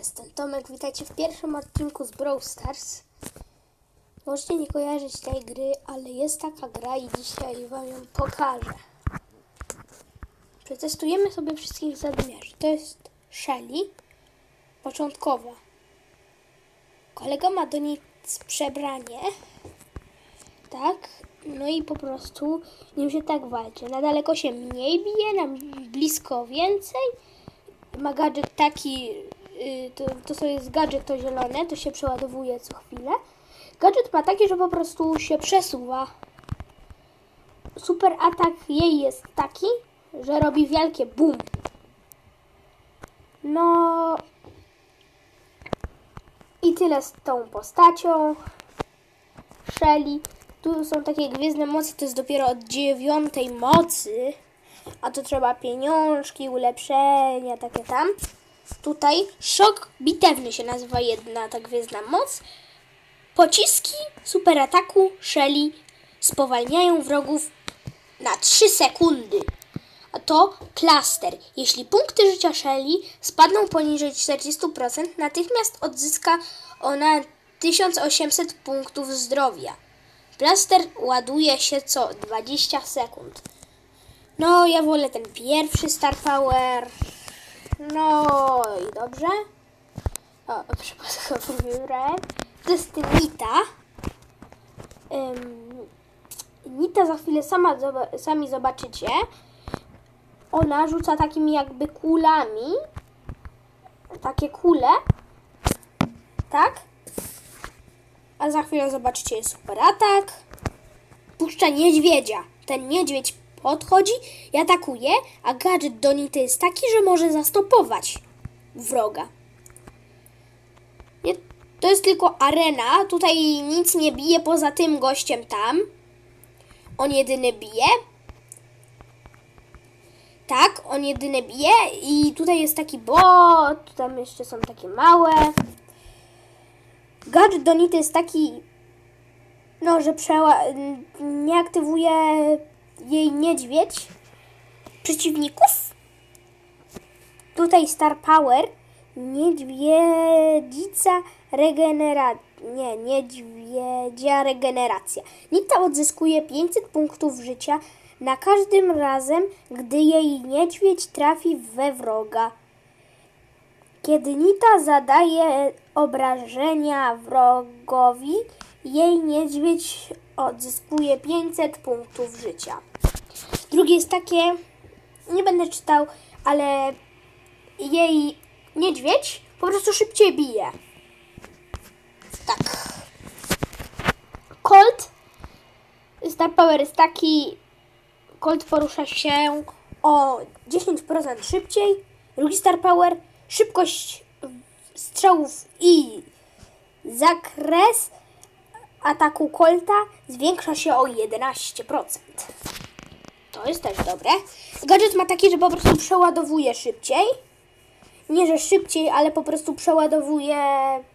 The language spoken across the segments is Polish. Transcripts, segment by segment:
jestem Tomek, witajcie w pierwszym odcinku z Brawl Stars. Możecie nie kojarzyć tej gry, ale jest taka gra i dzisiaj wam ją pokażę. Przetestujemy sobie wszystkich zadymiarzy. To jest Shelly, początkowa. Kolega ma do niej przebranie, tak? No i po prostu nim się tak walczy. Na daleko się mniej bije, na blisko więcej ma gadżet taki, to, to co jest gadżet to zielone, to się przeładowuje co chwilę. Gadżet ma taki, że po prostu się przesuwa. Super atak jej jest taki, że robi wielkie bum. No i tyle z tą postacią. Shelly. Tu są takie gwiezdne mocy, to jest dopiero od dziewiątej mocy. A to trzeba pieniążki, ulepszenia, takie tam. Tutaj szok bitewny się nazywa jedna ta gwiezdna moc. Pociski superataku Shelly spowalniają wrogów na 3 sekundy. A to plaster. Jeśli punkty życia Shelly spadną poniżej 40%, natychmiast odzyska ona 1800 punktów zdrowia. Plaster ładuje się co 20 sekund. No, ja wolę ten pierwszy Star Power. No i dobrze. O, przypadkowo wybrałem. To jest Nita. Ym, Nita za chwilę sama, sami zobaczycie. Ona rzuca takimi jakby kulami. Takie kule. Tak? A za chwilę zobaczycie super atak. Puszcza niedźwiedzia. Ten niedźwiedź podchodzi i atakuje, a gadżet do Nity jest taki, że może zastopować wroga. Nie, to jest tylko arena. Tutaj nic nie bije poza tym gościem tam. On jedyny bije. Tak, on jedyny bije i tutaj jest taki bot, tam jeszcze są takie małe. Gadżet do Nity jest taki, no, że przeła- nie aktywuje jej niedźwiedź przeciwników. Tutaj Star Power, niedźwiedzica regeneracja. Nie, niedźwiedzia regeneracja. Nita odzyskuje 500 punktów życia na każdym razem, gdy jej niedźwiedź trafi we wroga. Kiedy Nita zadaje obrażenia wrogowi, jej niedźwiedź odzyskuje 500 punktów życia. Drugie jest takie, nie będę czytał, ale jej niedźwiedź po prostu szybciej bije. Tak. Colt, Star Power jest taki, Colt porusza się o 10% szybciej. Drugi Star Power, szybkość strzałów i zakres ataku Colta zwiększa się o 11%. To jest też dobre. Gadżet ma taki, że po prostu przeładowuje szybciej. Nie, że szybciej, ale po prostu przeładowuje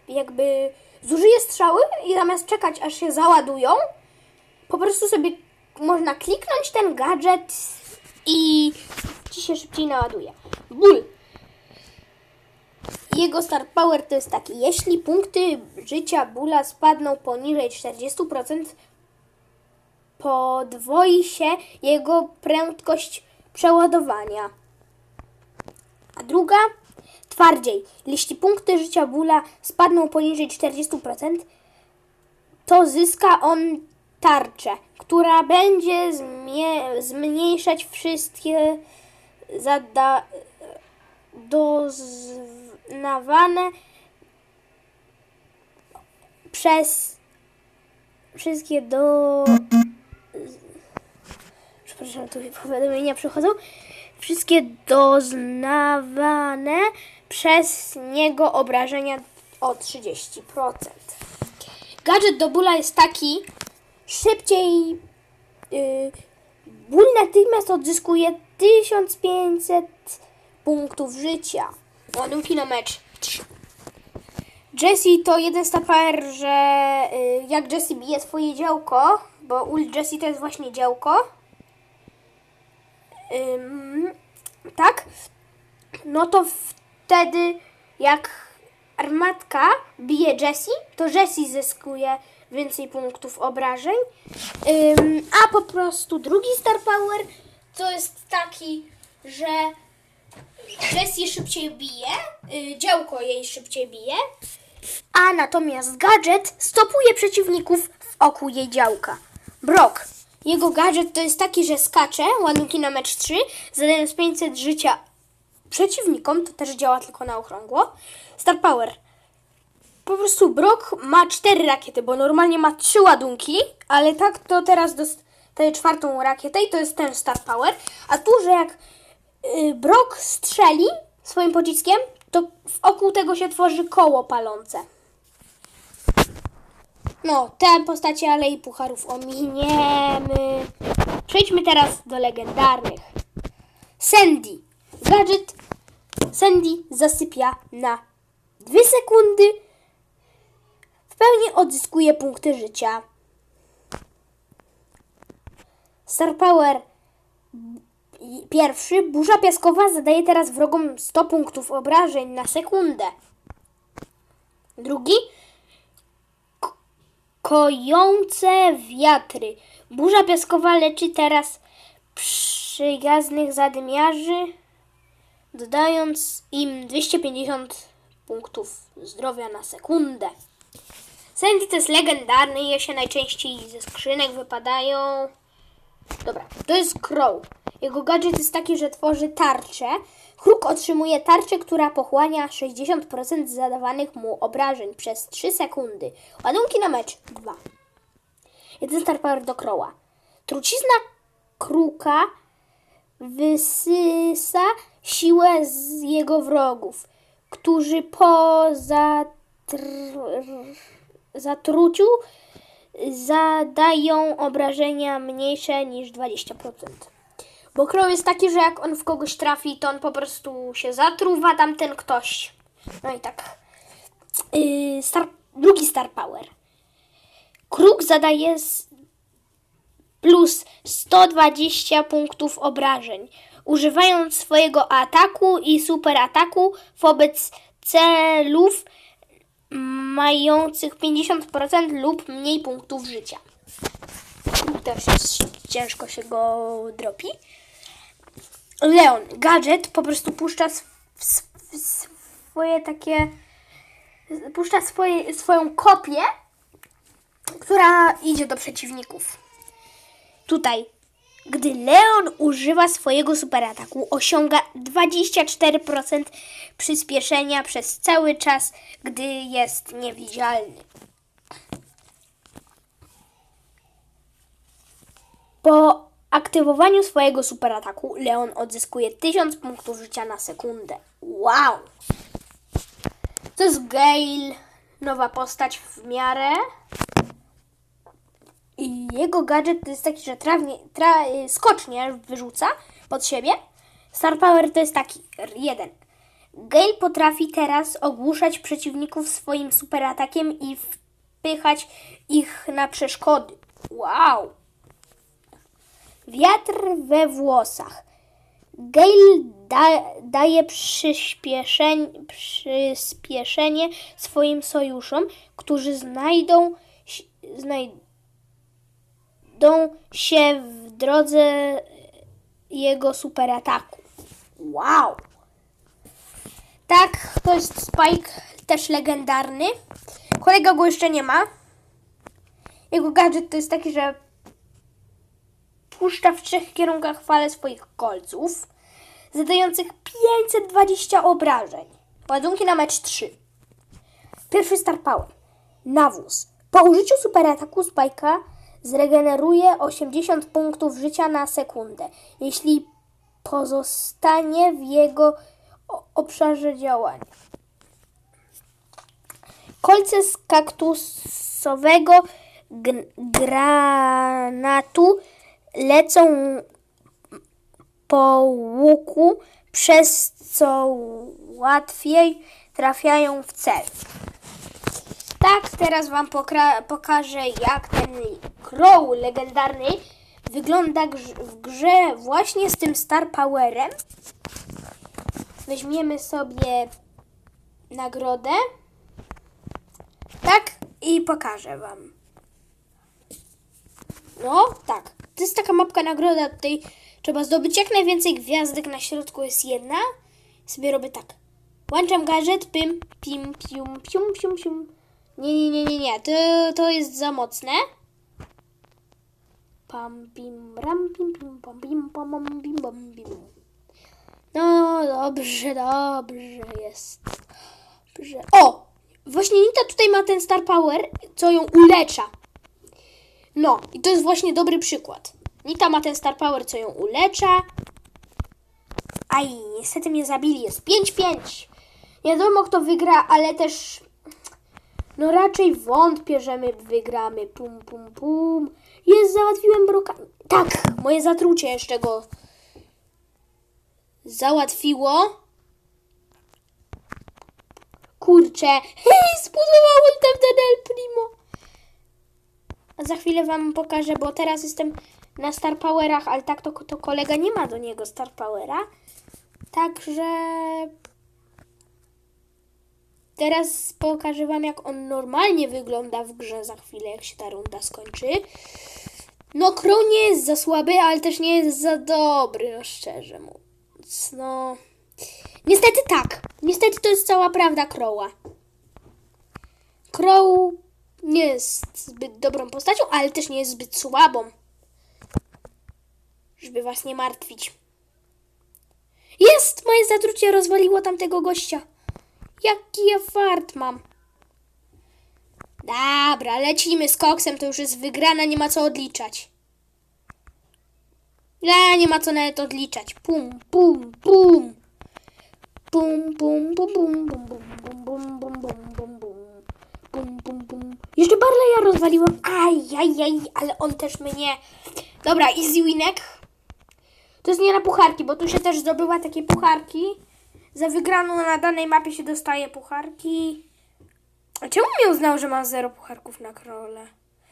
jakby zużyje strzały i zamiast czekać aż się załadują, po prostu sobie można kliknąć ten gadżet i ci się szybciej naładuje. Ból. Jego Star Power to jest taki, jeśli punkty życia Bula spadną poniżej 40%, podwoi się jego prędkość przeładowania. A druga, twardziej, jeśli punkty życia Bula spadną poniżej 40%, to zyska on tarczę, która będzie zmniejszać wszystkie zada doznawane przez wszystkie do. Przepraszam, tu powiadomienia przychodzą. Wszystkie doznawane przez niego obrażenia o 30%. Gadżet do bóla jest taki, szybciej. Yy, ból natychmiast odzyskuje 1500 punktów życia. Ładunki na mecz. Jessie to jeden z taper, że y, jak Jessie bije swoje działko, bo ult Jessie to jest właśnie działko. Ym, tak? No to wtedy jak armatka bije Jessie, to Jessie zyskuje więcej punktów obrażeń. Ym, a po prostu drugi Star Power to jest taki, że Jessie szybciej bije, y, działko jej szybciej bije, a natomiast gadżet stopuje przeciwników w oku jej działka. Brock. Jego gadżet to jest taki, że skacze, ładunki na mecz 3, zadając 500 życia przeciwnikom, to też działa tylko na okrągło. Star Power. Po prostu Brock ma 4 rakiety, bo normalnie ma 3 ładunki, ale tak to teraz dostaje czwartą rakietę i to jest ten Star Power. A tu, że jak y, Brock strzeli swoim pociskiem, to wokół tego się tworzy koło palące. No, te postacie Alei Pucharów ominiemy. Przejdźmy teraz do legendarnych. Sandy. Gadżet Sandy zasypia na 2 sekundy. W pełni odzyskuje punkty życia. Star Power pierwszy. Burza piaskowa zadaje teraz wrogom 100 punktów obrażeń na sekundę. Drugi. Kojące wiatry. Burza piaskowa leczy teraz przyjaznych zadymiarzy, dodając im 250 punktów zdrowia na sekundę. Sandy to jest legendarny, je się najczęściej ze skrzynek wypadają. Dobra, to jest Crow. Jego gadżet jest taki, że tworzy tarczę. Kruk otrzymuje tarczę, która pochłania 60% zadawanych mu obrażeń przez 3 sekundy. Ładunki na mecz 2. Jeden star power do Crowa. Trucizna kruka wysysa siłę z jego wrogów, którzy po zatr- zatruciu zadają obrażenia mniejsze niż 20%. Bo Crow jest taki, że jak on w kogoś trafi, to on po prostu się zatruwa tamten ktoś. No i tak. Yy, star, drugi Star Power. Kruk zadaje plus 120 punktów obrażeń, używając swojego ataku i super ataku wobec celów mających 50% lub mniej punktów życia. Też ciężko się go dropi. Leon, gadżet po prostu puszcza sw- sw- swoje takie. puszcza swoje, swoją kopię, która idzie do przeciwników. Tutaj, gdy Leon używa swojego superataku, osiąga 24% przyspieszenia przez cały czas, gdy jest niewidzialny. Po aktywowaniu swojego superataku Leon odzyskuje 1000 punktów życia na sekundę. Wow! To jest Gale, nowa postać w miarę. Jego gadżet to jest taki, że trawnie, tra, y, skocznie wyrzuca pod siebie. Star Power to jest taki jeden. Gale potrafi teraz ogłuszać przeciwników swoim superatakiem i wpychać ich na przeszkody. Wow! Wiatr we włosach. Gale da, daje przyspieszenie, przyspieszenie swoim sojuszom, którzy znajdą, znajdą się w drodze jego superataku. Wow! Tak, to jest Spike, też legendarny. Kolega go jeszcze nie ma. Jego gadżet to jest taki, że puszcza w trzech kierunkach falę swoich kolców, zadających 520 obrażeń. Ładunki na mecz 3. Pierwszy Star Power. Nawóz. Po użyciu superataku Spike'a zregeneruje 80 punktów życia na sekundę, jeśli pozostanie w jego obszarze działania. Kolce z kaktusowego granatu lecą po łuku, przez co łatwiej trafiają w cel. Tak, teraz Wam pokażę, jak ten Crow legendarny wygląda w grze właśnie z tym Star Powerem. Weźmiemy sobie nagrodę. i pokażę wam. No, tak. To jest taka mapka nagroda. Tutaj trzeba zdobyć jak najwięcej gwiazdek. Na środku jest jedna. Sobie robię tak. Włączam gadżet, pim, pim, pium, pium, pium, pium. Nie, nie, nie, nie, nie. To, to jest za mocne. Pam, pim, ram, pim, pim, pam, pim, pam, pam, pim. No, dobrze, dobrze jest. Dobrze. O! Właśnie Nita tutaj ma ten Star Power, co ją ulecza. No, i to jest właśnie dobry przykład. Nita ma ten Star Power, co ją ulecza. Aj, niestety mnie zabili. Jest 5-5. Nie wiadomo, kto wygra, ale też. No raczej wątpię, że my wygramy. Pum, pum, pum. Jest, załatwiłem broka. Tak, moje zatrucie jeszcze go załatwiło. Kurczę. Hej, zbudowałem ten ten Primo. A za chwilę wam pokażę, bo teraz jestem na Star Powerach, ale tak to, to kolega nie ma do niego Star Powera. Także teraz pokażę wam, jak on normalnie wygląda w grze za chwilę, jak się ta runda skończy. No, Crow nie jest za słaby, ale też nie jest za dobry, no szczerze mówiąc. No, niestety tak. Niestety to jest cała prawda Crowa. Crow nie jest zbyt dobrą postacią, ale też nie jest zbyt słabą. Żeby was nie martwić. Jest! Moje zatrucie rozwaliło tamtego gościa. Jaki ja fart mam. Dobra, lecimy z koksem, to już jest wygrana, nie ma co odliczać. Nie, nie ma co nawet odliczać. Pum, pum, pum. Pum, pum, pum, pum, pum, pum, pum, pum, pum, pum, pum, pum. Pum, pum, pum. Jeszcze Barleya rozwaliłam. Aj, aj, aj, ale on też mnie. Dobra, easy winek. To jest nie na pucharki, bo tu się też zdobyła takie pucharki. Za wygraną na danej mapie się dostaje pucharki. A czemu mi uznał, że mam zero pucharków na krole?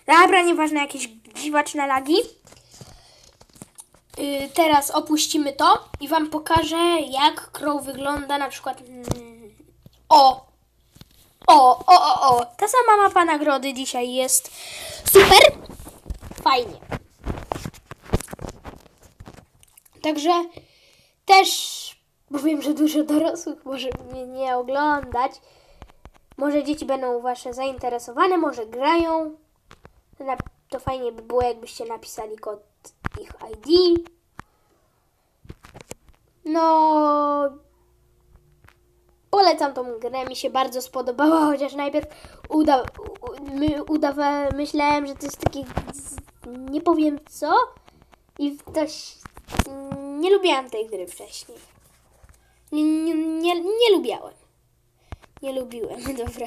Dobra, nieważne, jakieś dziwaczne lagi. Yy, teraz opuścimy to i wam pokażę, jak crow wygląda na przykład. Mm, o! O, o, o, o! Ta sama mapa nagrody dzisiaj jest super. Fajnie. Także też, bo wiem, że dużo dorosłych może mnie nie oglądać. Może dzieci będą wasze zainteresowane, może grają. To, fajnie by było, jakbyście napisali kod ich ID. No, polecam tą grę, mi się bardzo spodobała, chociaż najpierw uda, my, udawa, myślałem, że to jest takie nie powiem co i ktoś nie lubiłam tej gry wcześniej. Nie, nie, nie, nie lubiałem. Nie lubiłem, dobra.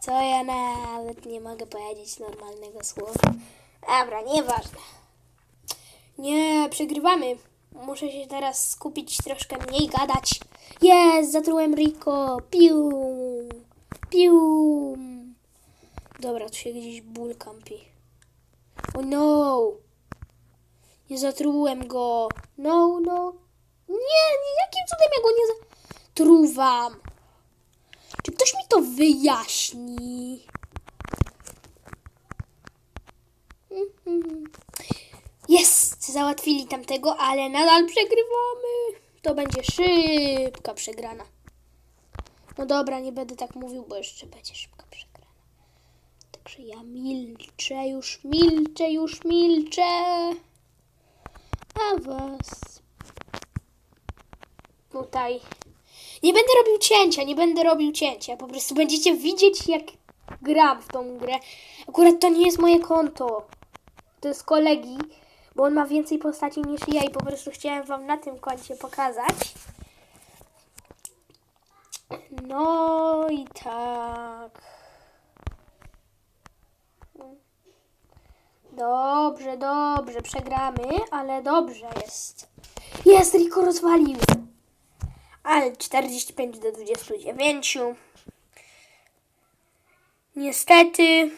Co ja nawet nie mogę powiedzieć normalnego słowa. Dobra, nieważne. Nie, przegrywamy. Muszę się teraz skupić, troszkę mniej gadać. Jest, zatrułem Rico. Piu. Piu. Dobra, tu się gdzieś ból kampi. Oh no. Nie zatrułem go. No, no. Nie, nie, jakim cudem ja go nie zatruwam? Czy ktoś mi to wyjaśni? Jest! Załatwili tamtego, ale nadal przegrywamy. To będzie szybka przegrana. No dobra, nie będę tak mówił, bo jeszcze będzie szybka przegrana. Także ja milczę, już milczę, już milczę. A was tutaj. Nie będę robił cięcia, nie będę robił cięcia. Po prostu będziecie widzieć, jak gram w tą grę. Akurat to nie jest moje konto. To jest kolegi, bo on ma więcej postaci niż ja i po prostu chciałem wam na tym koncie pokazać. No i tak. Dobrze, dobrze, przegramy, ale dobrze jest. Jest, Rico rozwalił. Ale 45 do 29. Niestety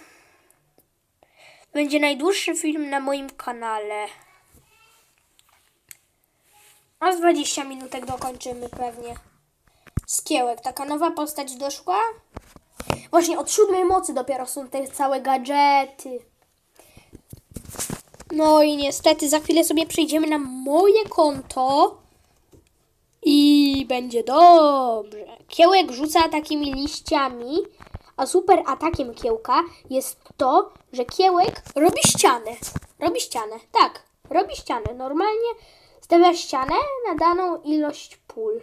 będzie najdłuższy film na moim kanale. A z 20 minutek dokończymy pewnie. Skiełek, taka nowa postać doszła. Właśnie od siódmej mocy dopiero są te całe gadżety. No i niestety za chwilę sobie przejdziemy na moje konto i będzie dobrze. Kiełek rzuca takimi liściami, a super atakiem kiełka jest to, że kiełek robi ścianę. Robi ścianę, tak, robi ścianę. Normalnie stawia ścianę na daną ilość pól.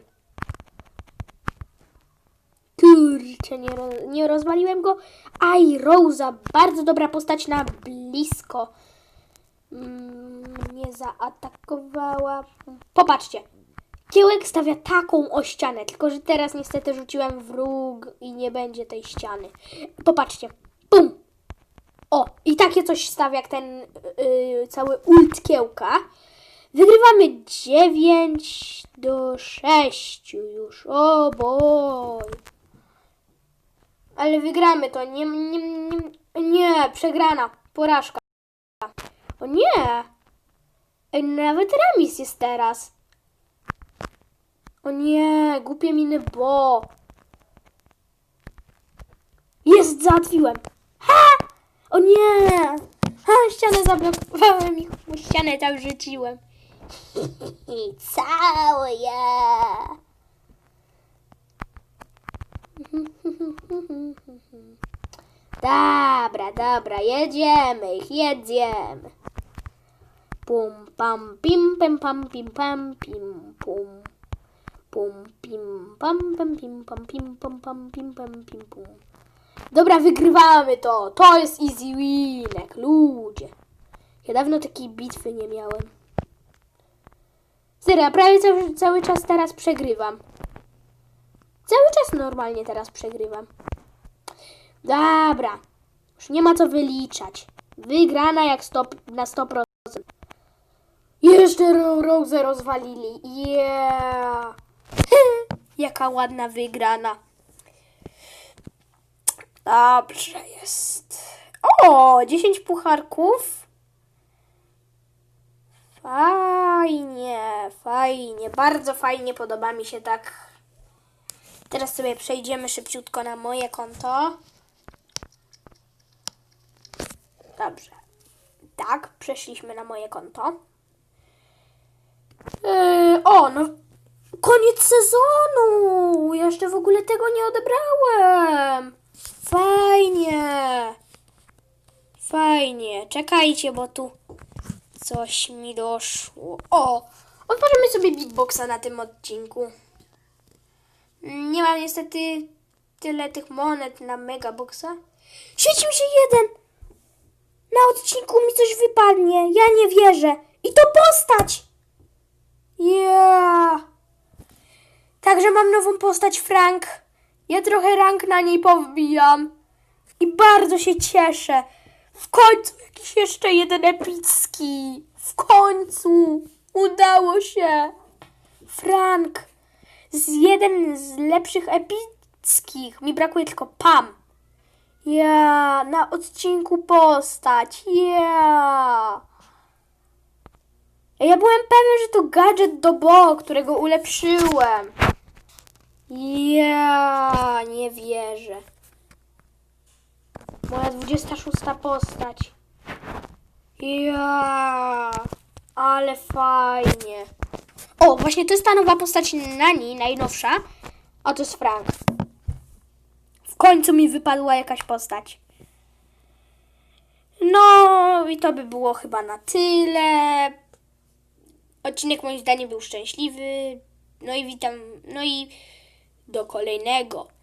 Kurczę, nie, ro, nie rozwaliłem go. Aj, Rosa, bardzo dobra postać na blisko. Mm, nie zaatakowała. Popatrzcie. Kiełek stawia taką o ścianę, tylko że teraz niestety rzuciłem wróg i nie będzie tej ściany. Popatrzcie. Bum! O, i takie coś stawia jak ten yy, cały ult kiełka. Wygrywamy 9 do 6 już. O boj. Ale wygramy to. Nie, nie, nie, nie, przegrana. Porażka. O nie. Nawet remis jest teraz. O nie, głupie miny, bo. Jest, załatwiłem. Ha! O nie! Ha, ścianę zablokowałem i ścianę tam rzuciłem. Całe. Dobra, dobra, jedziemy jedziemy. Pum, pam, pim, pam, pam, pim, pam, pim, pum. Pum, pim, pam, pam, pim, pam, pim, pam, pam, pim, pam, pim, pum. Dobra, wygrywamy to. To jest easy winek, ludzie. Ja dawno takiej bitwy nie miałem. Serio, prawie cały, cały czas teraz przegrywam. Cały czas normalnie teraz przegrywam. Dobra. Już nie ma co wyliczać. Wygrana jak stop, na 100%. Jeszcze Ro- Rose rozwalili. Yeah. Jaka ładna wygrana. Dobrze jest. O, 10 pucharków. Fajnie, fajnie, bardzo fajnie, podoba mi się tak. Teraz sobie przejdziemy szybciutko na moje konto. Dobrze. Tak, przeszliśmy na moje konto. Yy, o, no koniec sezonu! Jeszcze w ogóle tego nie odebrałem. Fajnie. Fajnie. Czekajcie, bo tu coś mi doszło. O, otworzymy sobie Big Boxa na tym odcinku. Nie mam niestety tyle tych monet na Megaboxa. Świecił się jeden! Na odcinku mi coś wypadnie. Ja nie wierzę. I to postać! Yeah! Także mam nową postać Frank. Ja trochę rank na niej powbijam. I bardzo się cieszę. W końcu jakiś jeszcze jeden epicki. W końcu udało się. Frank. Z jeden z lepszych epickich. Mi brakuje tylko Pam. Ja, na odcinku postać. Ja. Ja byłem pewien, że to gadżet do Bo, którego ulepszyłem. Ja nie wierzę. Moja 26 postać. Ja, ale fajnie. O, właśnie to jest ta nowa postać Nani, najnowsza. A to jest Frank. W końcu mi wypadła jakaś postać. No i to by było chyba na tyle. Odcinek moim zdaniem był szczęśliwy. No i witam. No i do kolejnego.